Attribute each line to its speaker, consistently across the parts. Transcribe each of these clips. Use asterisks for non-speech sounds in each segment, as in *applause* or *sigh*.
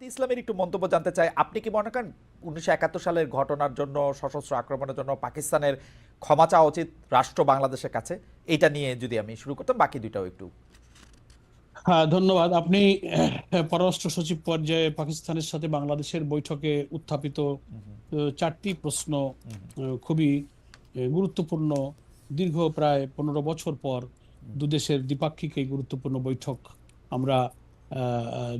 Speaker 1: জামাতে ইসলামের একটু মন্তব্য জানতে চাই। আপনি কি মনে করেন উনিশশো একাত্তর সালের ঘটনার জন্য সশস্ত্র আক্রমণের জন্য পাকিস্তানের ক্ষমা চাওয়া উচিত রাষ্ট্র বাংলাদেশের কাছে? এটা নিয়ে যদি আমি শুরু করতাম বাকি দুইটাও একটু।
Speaker 2: হ্যাঁ ধন্যবাদ। আপনি পররাষ্ট্র সচিব পর্যায়ে পাকিস্তানের সাথে বাংলাদেশের বৈঠকে উত্থাপিত চারটি প্রশ্ন খুবই গুরুত্বপূর্ণ। দীর্ঘ প্রায় পনেরো বছর পর দুদেশের দ্বিপাক্ষিক এই গুরুত্বপূর্ণ বৈঠক আমরা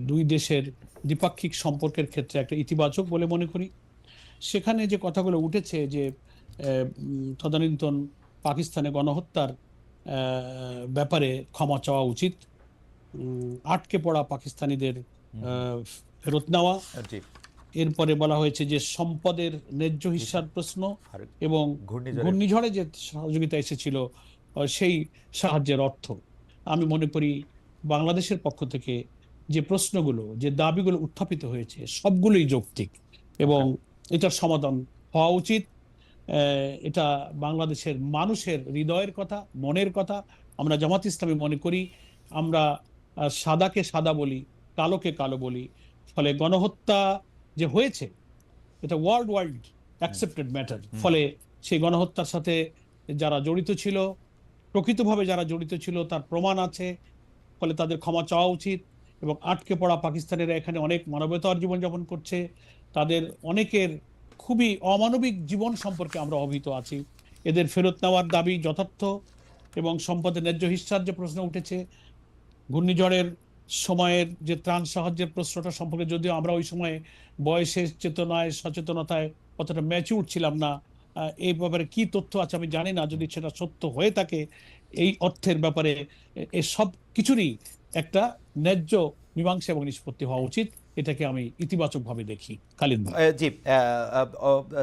Speaker 2: দুই দেশের দ্বিপাক্ষিক সম্পর্কের ক্ষেত্রে একটা ইতিবাচক বলে মনে করি। সেখানে যে কথাগুলো উঠেছে যে তদানীন্তন পাকিস্তানে গণহত্যার ব্যাপারে ক্ষমা চাওয়া উচিত। আটকে পড়া পাকিস্তানিদের ফেরত নেওয়া। এরপরে বলা হয়েছে যে সম্পদের ন্যায্য হিস্যার প্রশ্ন এবং ঘূর্ণিঝড়ে যে সহযোগিতা এসেছিল সেই সাহায্যের অর্থ। আমি মনে করি বাংলাদেশের পক্ষ থেকে যে প্রশ্নগুলো যে দাবিগুলো উত্থাপিত হয়েছে সবগুলোই যৌক্তিক এবং এটার সমাধান হওয়া উচিত। এটা বাংলাদেশের মানুষের হৃদয়ের কথা মনের কথা। আমরা জামাত ইসলামী মনে করি আমরা সাদাকে সাদা বলি কালোকে কালো বলি। ফলে গণহত্যা যে হয়েছে এটা ওয়ার্ল্ড ওয়াইড অ্যাকসেপ্টেড ম্যাটার ফলে সেই গণহত্যার সাথে যারা জড়িত ছিল প্রকৃতভাবে যারা জড়িত ছিল তার প্রমাণ আছে। ফলে তাদের ক্ষমা চাওয়া উচিত। এবং আটকে পড়া পাকিস্তানিরা এখানে অনেক মানবতার জীবনযাপন করছে। তাদের অনেকের খুবই অমানবিক জীবন সম্পর্কে আমরা অবহিত আছি। এদের ফেরত নেওয়ার দাবি যথার্থ এবং সম্পদের ন্যায্য হিস্যার যে প্রশ্ন উঠেছে, ঘূর্ণিঝড়ের সময়ের যে ত্রাণ সাহায্যের প্রশ্নটা সম্পর্কে যদিও আমরা ওই সময়ে বয়সের চেতনায়, সচেতনতায় অতটা ম্যাচিউর ছিলাম না এই ব্যাপারে কি তথ্য আছে আমি জানি না। যদি সেটা সত্য হয়ে থাকে, এই অর্থের ব্যাপারে এ, সব কিছুরই একটা ন্যায্য মীমাংসা এবং নিষ্পত্তি হওয়া উচিত। এটাকে আমি ইতিবাচকভাবে দেখি। খালিদ
Speaker 1: জি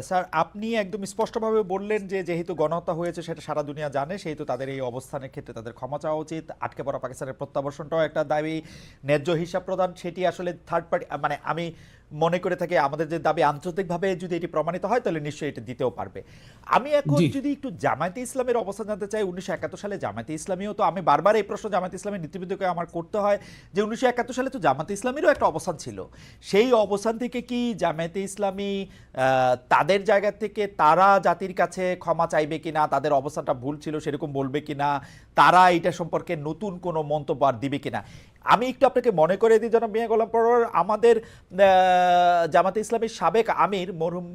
Speaker 1: স্যার, আপনি একদম স্পষ্টভাবে বললেন যে যেহেতু গণহত্যা হয়েছে, সেটা সারা দুনিয়া জানে, সেহেতু তাদের এই অবস্থানের ক্ষেত্রে তাদের ক্ষমা চাওয়া উচিত। আটকে পড়া পাকিস্তানের প্রত্যাবর্ষণটাও একটা দাবি। ন্যায্য হিসাব প্রদান, সেটি আসলে থার্ড পার্টি মানে আমি মনে করে থাকি আমাদের যে দাবি আন্তর্জাতিকভাবে যদি এটি প্রমাণিত হয় তাহলে নিশ্চয়ই এটা দিতেও পারবে। আমি এখন যদি একটু জামায়াতে ইসলামের অবস্থান জানতে চাই উনিশশো একাত্তর সালে জামায়াতে ইসলামীও তো আমি বারবার এই প্রশ্ন জামায়াতে ইসলামের নীতিবিদকে আমার করতে হয় যে উনিশশো একাত্তর সালে তো জামায়াতে ইসলামেরও একটা অবস্থান ছিল। সেই অবস্থান থেকে কি জামায়াতে ইসলামী আহ, তাদের জায়গা থেকে তারা জাতির কাছে ক্ষমা চাইবে কিনা তাদের অবস্থানটা ভুল ছিল সেরকম বলবে কিনা তারা এটা সম্পর্কে নতুন কোনো মন্তব্য আর দিবে কিনা? আমি একটু আপনাকে মনে করে দিই জনাব মিয়া গোলাম পরোয়ার আমাদের জামাতে ইসলামীর সাবেক আমির মরহুম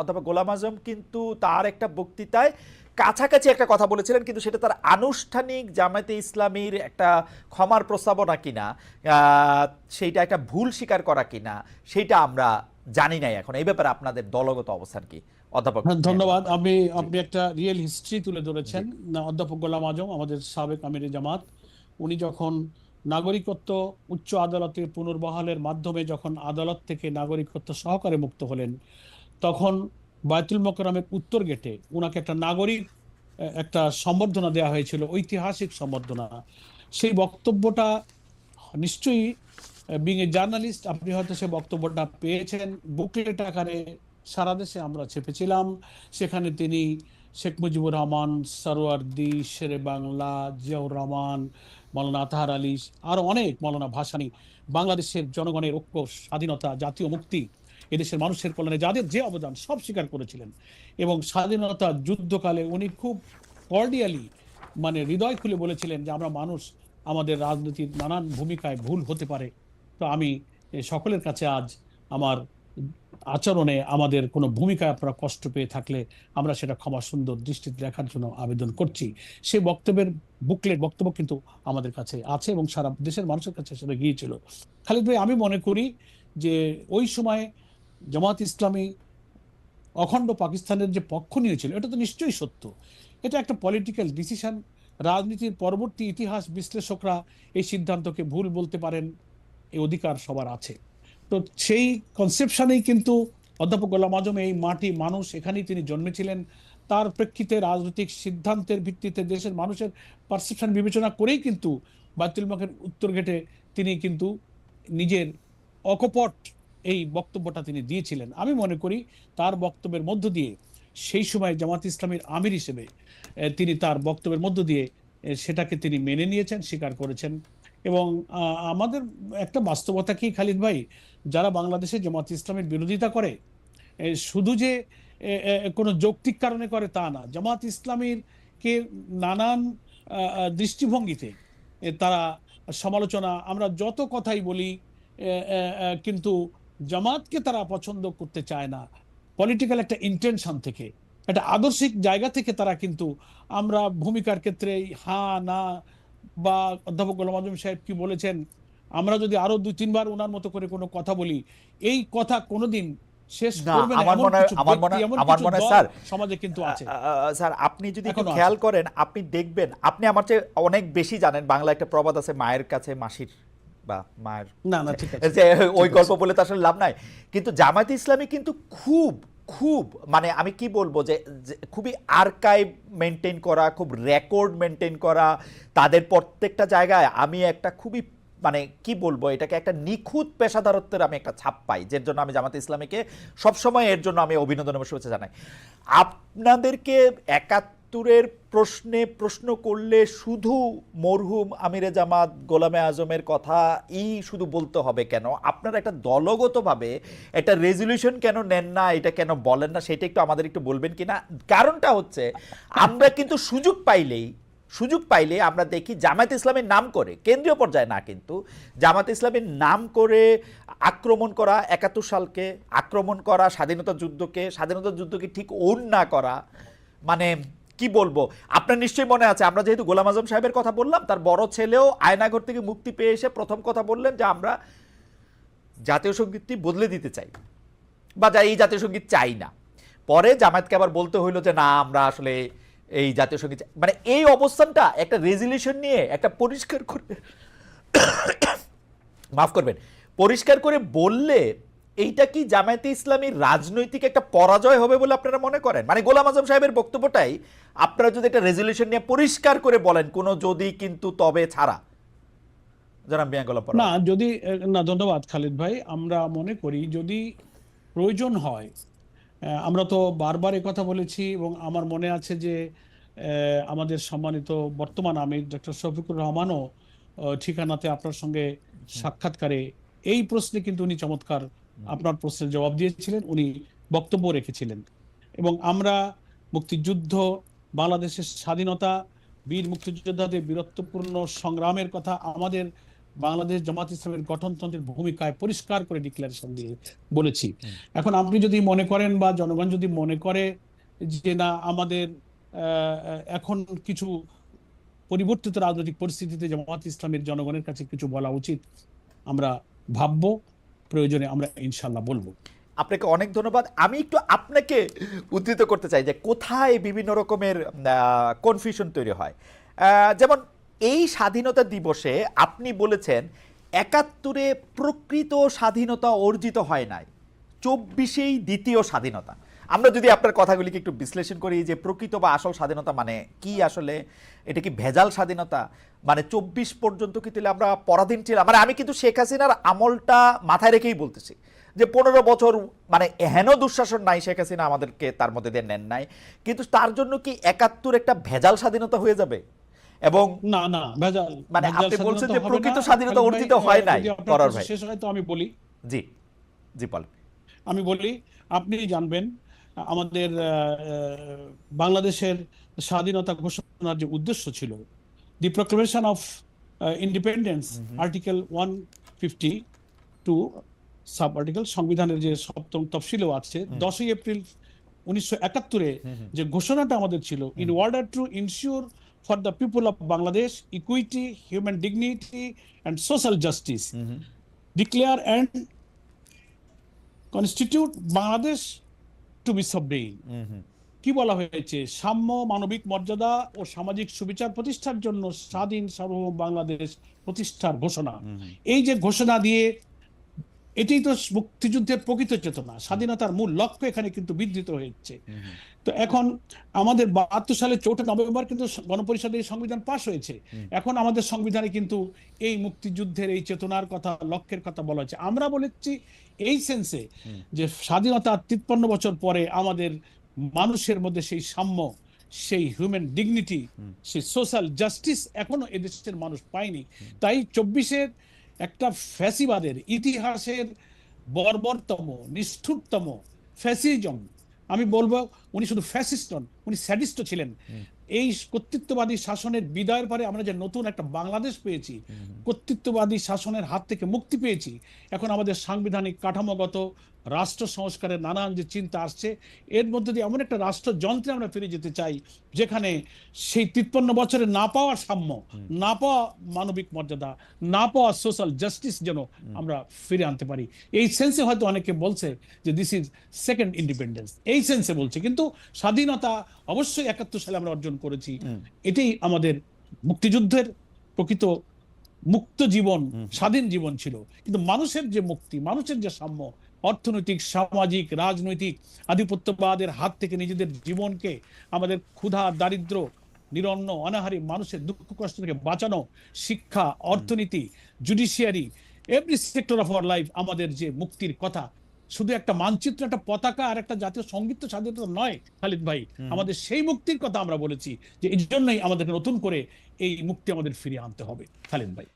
Speaker 1: অধ্যাপক গোলাম আজম কিন্তু তার একটা বক্তৃতায় কাছাকাছি একটা কথা বলেছিলেন কিন্তু সেটা তার আনুষ্ঠানিক জামাতে ইসলামীর একটা ক্ষমার প্রস্তাবনা কিনা সেইটা একটা ভুল স্বীকার করা কিনা সেইটা আমরা জানি নাই এখন। এই ব্যাপারে আপনাদের দলগত অবস্থান কি? অধ্যাপক
Speaker 2: ধন্যবাদ। আপনি আপনি একটা রিয়েল হিস্ট্রি তুলে ধরেছেন। অধ্যাপক গোলাম আজম আমাদের সাবেক আমির জামাত উনি যখন নাগরিকত্ব উচ্চ আদালতে পুনর্বহালের মাধ্যমে যখন আদালত থেকে নাগরিকত্ব সহকারে মুক্ত হলেন, তখন বায়তুল মোকরমের উত্তর গেটে ওনাকে একটা নাগরিক একটা সম্বর্ধনা দেওয়া হয়েছিল, ঐতিহাসিক সম্বর্ধনা। সেই বক্তব্যটা নিশ্চয়ই বিং এ জার্নালিস্ট আপনি হয়তো সে বক্তব্যটা পেয়েছেন। বুকলেট আকারে সারা দেশে আমরা ছেপেছিলাম। সেখানে তিনি শেখ মুজিবুর রহমান সরোয়ার্দি শেরে বাংলা জিয়াউর রহমান মৌলানা আতাহার আলী, আর অনেক মৌলানা ভাসানী, বাংলাদেশের জনগণের ঐক্য, স্বাধীনতা, জাতীয় মুক্তি, এদেশের মানুষের কল্যাণে যাদের যে অবদান সব স্বীকার করেছিলেন। এবং স্বাধীনতা যুদ্ধকালে উনি খুব কর্ডিয়ালি মানে হৃদয় খুলে বলেছিলেন যে আমরা মানুষ, আমাদের রাজনীতির নানান ভূমিকায় ভুল হতে পারে। তো আমি সকলের কাছে আজ আমার আচরণে আমাদের কোনো ভূমিকায় আপনারা কষ্ট পেয়ে থাকলে আমরা সেটা ক্ষমা সুন্দর দৃষ্টিতে দেখার জন্য আবেদন করছি। সেই বক্তব্যের বুকলেট বক্তব্য কিন্তু আমাদের কাছে আছে এবং সারা দেশের মানুষের কাছে সেটা গিয়েছিল। খালিদ ভাই, আমি মনে করি যে ওই সময় জামাত ইসলামী অখণ্ড পাকিস্তানের যে পক্ষ নিয়েছিল, এটা তো নিশ্চয়ই সত্য। এটা একটা পলিটিক্যাল ডিসিশন রাজনীতির পরবর্তী ইতিহাস বিশ্লেষকরা এই সিদ্ধান্তকে ভুল বলতে পারেন এই অধিকার সবার আছে। তো সেই কনসেপশনেই কিন্তু অধ্যাপক গোলাম আজম এই মাটি মানুষ এখানেই তিনি জন্মেছিলেন। তার প্রেক্ষিতে রাজনৈতিক সিদ্ধান্তের ভিত্তিতে দেশের মানুষের পারসেপশন বিবেচনা করেই কিন্তু বায়তুল মাকের উত্তর গেটে তিনি কিন্তু নিজের অকপট এই বক্তব্যটা তিনি দিয়েছিলেন। আমি মনে করি তার বক্তব্যের মধ্য দিয়ে সেই সময় জামাত ইসলামীর আমির হিসেবে তিনি তার বক্তব্যের মধ্য দিয়ে সেটাকে তিনি মেনে নিয়েছেন, স্বীকার করেছেন। এবং আমাদের একটা বাস্তবতা কি খালিদ ভাই? যারা বাংলাদেশে জামাত ইসলামের বিরোধিতা করে শুধু যে কোনো যৌক্তিক কারণে করে তা না, জামাত ইসলামীর কে নানান দৃষ্টিভঙ্গিতে তারা সমালোচনা, আমরা যত কথাই বলি কিন্তু জামাতকে তারা পছন্দ করতে চায় না। পলিটিক্যাল একটা ইন্টেনশন থেকে, একটা আদর্শিক জায়গা থেকে তারা কিন্তু আমরা ভূমিকার ক্ষেত্রে, হা, না বা অধ্যাপক গোলাম আজম সাহেব কি বলেছেন? আমরা যদি আরও দুই তিনবার ওনার মতো করে কোনো কথা বলি এই কথা কোনোদিন শেষ করবে
Speaker 1: আমার মনে আমার মনে আমার মনে স্যার,
Speaker 2: সমাজে কিন্তু আছে।
Speaker 1: স্যার আপনি যদি একটু খেয়াল করেন আপনি দেখবেন আপনি আমার চেয়ে অনেক বেশি জানেন বাংলা একটা প্রবাদ আছে মায়ের কাছে মাসির বা মায়ের
Speaker 2: না না ঠিক আছে।
Speaker 1: ওই গল্প বলে তো আসলে লাভ নাই। কিন্তু জামায়াত ইসলামী কিন্তু খুব খুব মানে আমি কি বলব যে যে খুবই আর্কাইভ মেনটেন করা, খুব রেকর্ড মেনটেন করা, তাদের প্রত্যেকটা জায়গায় আমি একটা খুবই মানে কি বলব, এটাকে একটা নিখুঁত পেশাদারত্বের আমি একটা ছাপ পাই, যার জন্য আমি জামাত ইসলামীকে সবসময় এর জন্য আমি অভিনন্দন এবং শুভেচ্ছা জানাই। আপনাদেরকে একাত্তরের প্রশ্নে প্রশ্ন করলে শুধু মরহুম আমিরে জামাত, গোলামে আজমের কথা ই শুধু বলতে হবে কেন? আপনারা একটা দলগতভাবে একটা রেজলিউশন কেন নেন না, এটা কেন বলেন না, সেটা একটু আমাদের একটু বলবেন কিনা? কারণটা হচ্ছে, আমরা কিন্তু সুযোগ পাইলেই, সুযোগ পাইলে আমরা দেখি জামায়াত ইসলামের নাম করে, কেন্দ্রীয় পর্যায়ে না কিন্তু জামাত ইসলামের নাম করে আক্রমণ করা একাত্তর সালকে, আক্রমণ করা স্বাধীনতা যুদ্ধকে স্বাধীনতা যুদ্ধকে ঠিক ওন না করা মানে কি বলব আপনার নিশ্চয়ই মনে আছে, আমরা যেহেতু গোলাম আজম সাহেবের কথা বললাম, তার বড় ছেলেও আয়নাঘর থেকে মুক্তি পেয়ে এসে প্রথম কথা বললেন যে আমরা জাতীয় সঙ্গীতটি বদলে দিতে চাই বা যা এই জাতীয় সংগীত চাই না পরে জামায়াতকে আবার বলতে হইল যে, না, আমরা আসলে এই জাতীয় সংগীত। মানে এই অবস্থানটা একটা রেজলিউশন নিয়ে একটা পরিষ্কার করে *coughs* মাফ করবেন, পরিষ্কার করে বললে এইটা কি জামায়াতে ইসলামীর রাজনৈতিক একটা পরাজয় হবে বলে আপনারা মনে করেন? মানে গোলাম আজম সাহেবের বক্তব্যটাই আপনারা যদি একটা রেজলিউশন নিয়ে পরিষ্কার করে বলেন কোনো যদি কিন্তু তবে ছাড়া।
Speaker 2: না যদি না ধন্যবাদ খালিদ ভাই। আমরা মনে করি যদি প্রয়োজন হয় আমরা তো বারবার কথা বলেছি এবং আমার মনে আছে যে আমাদের সম্মানিত বর্তমান আমির ডক্টর শফিকুর রহমানও ঠিকানাতে আপনার সঙ্গে সাক্ষাৎকারে এই প্রশ্নে কিন্তু উনি চমৎকার আপনার প্রশ্নের জবাব দিয়েছিলেন উনি বক্তব্য রেখেছিলেন। এবং আমরা মুক্তিযুদ্ধ বাংলাদেশের স্বাধীনতা বীর মুক্তিযোদ্ধাদের বীরত্বপূর্ণ সংগ্রামের কথা আমাদের বাংলাদেশ জামাত ইসলামের গঠনতন্ত্রের ভূমিকায় পরিষ্কার করে ডিক্লারেশন দিয়ে বলেছি। এখন আপনি যদি মনে করেন বা জনগণ যদি মনে করে যে না আমাদের এখন কিছু পরিবর্তিত রাজনৈতিক পরিস্থিতিতে জামাত ইসলামের জনগণের কাছে কিছু বলা উচিত আমরা ভাববো। প্রয়োজনে আমরা ইনশাল্লাহ বলব।
Speaker 1: আপনাকে অনেক ধন্যবাদ। আমি একটু আপনাকে উদ্ধৃত করতে চাই যে কোথায় বিভিন্ন রকমের কনফিউশন তৈরি হয়। যেমন এই স্বাধীনতা দিবসে আপনি বলেছেন, একাত্তরে প্রকৃত স্বাধীনতা অর্জিত হয় নাই। চব্বিশেই দ্বিতীয় স্বাধীনতা। আমরা যদি আপনার কথাগুলিকে একটু বিশ্লেষণ করি যে প্রকৃত বা আসল স্বাধীনতা মানে কি আসলে? এটা কি ভেজাল স্বাধীনতা? মানে চব্বিশ পর্যন্ত কি তাহলে আমরা পরাধীন ছিলাম? মানে আমি কিন্তু শেখ হাসিনার আমলটা মাথায় রেখেই বলতেছি যে পনেরো বছর মানে হেন দুঃশাসন নাই শেখ হাসিনা আমাদেরকে তার মধ্যে দিয়ে নেন নাই। কিন্তু তার জন্য কি একাত্তর একটা ভেজাল স্বাধীনতা হয়ে যাবে? এবং
Speaker 2: না না ভেজাল
Speaker 1: মানে আপনি বলছেন যে প্রকৃত স্বাধীনতা অর্জিত হয় নাই,
Speaker 2: কথা
Speaker 1: ভাই।
Speaker 2: শেষ হয় তো আমি বলি।
Speaker 1: জি জি বল
Speaker 2: আমি বলি আপনি জানবেন আমাদের বাংলাদেশের স্বাধীনতা ঘোষণার যে উদ্দেশ্য ছিল the proclamation of independence article one fifty two sub article সংবিধানের যে সপ্তম তফসিলও আছে দশই এপ্রিল উনিশশো একাত্তরে যে ঘোষণাটা আমাদের ছিল in order to ensure for the people of Bangladesh equity human dignity and social justice declare and constitute Bangladesh to be sovereign কি বলা হয়েছে? সাম্য মানবিক মর্যাদা ও সামাজিক সুবিচার প্রতিষ্ঠার জন্য স্বাধীন সার্বভৌম বাংলাদেশ প্রতিষ্ঠার ঘোষণা। এই যে ঘোষণা দিয়ে এটাই তো মুক্তিযুদ্ধের প্রকৃত চেতনা। স্বাধীনতার মূল লক্ষ্য এখানে কিন্তু বিধৃত হয়েছে। তো এখন আমাদের বাহাত্তর সালে চৌঠা নভেম্বর কিন্তু গণপরিষদে এই সংবিধান পাশ হয়েছে। এখন আমাদের সংবিধানে কিন্তু এই মুক্তিযুদ্ধের এই চেতনার কথা লক্ষ্যের কথা বলা হয়েছে। আমরা বলেছি এই সেন্সে যে স্বাধীনতার তিপ্পান্ন বছর পরে আমাদের মানুষের মধ্যে সেই সাম্য সেই হিউম্যান ডিগনিটি সেই সোশ্যাল জাস্টিস এখনও এদেশের মানুষ পায়নি। তাই চব্বিশের একটা ফ্যাসিবাদের ইতিহাসের বর্বরতম নিষ্ঠুরতম ফ্যাসিজম। আমি বলব উনি শুধু ফ্যাসিস্ট নন উনি স্যাডিস্ট ছিলেন। এই কর্তৃত্ববাদী শাসনের বিদায়ের পরে আমরা যে নতুন একটা বাংলাদেশ পেয়েছি কর্তৃত্ববাদী শাসনের হাত থেকে মুক্তি পেয়েছি এখন আমাদের সাংবিধানিক কাঠামোগত রাষ্ট্র সংস্কারের নানান যে চিন্তা আসছে এর মধ্যে দিয়ে এমন একটা রাষ্ট্রযন্ত্রে আমরা ফিরে যেতে চাই যেখানে সেই তিপ্পান্ন বছরে না পাওয়া সাম্য না পাওয়া মানবিক মর্যাদা না পাওয়া সোশ্যাল জাস্টিস যেন আমরা ফিরে আনতে পারি। এই সেন্সে হয়তো অনেকে বলছে যে দিস ইজ সেকেন্ড ইন্ডিপেন্ডেন্স এই সেন্সে বলছে কিন্তু স্বাধীনতা অবশ্যই একাত্তর সালে আমরা অর্জন করেছি। এটাই আমাদের মুক্তিযুদ্ধের প্রকৃত মুক্ত জীবন স্বাধীন জীবন ছিল। কিন্তু মানুষের যে মুক্তি মানুষের যে সাম্য অর্থনৈতিক সামাজিক রাজনৈতিক আধিপত্যবাদের হাত থেকে নিজেদের জীবনকে আমাদের ক্ষুধা দারিদ্র নিরন্ন অনাহারী মানুষের দুঃখ কষ্ট থেকে বাঁচানো শিক্ষা অর্থনীতি judiciary every sector of our life আমাদের যে মুক্তির কথা। শুধু একটা মানচিত্র একটা পতাকা আর একটা জাতীয় সংগীত স্বাধীনতা নয় খালিদ ভাই। আমাদের সেই মুক্তির কথা আমরা বলেছি যে এই জন্যই আমাদের নতুন করে এই মুক্তি আমাদের ফিরিয়ে আনতে হবে খালিদ ভাই।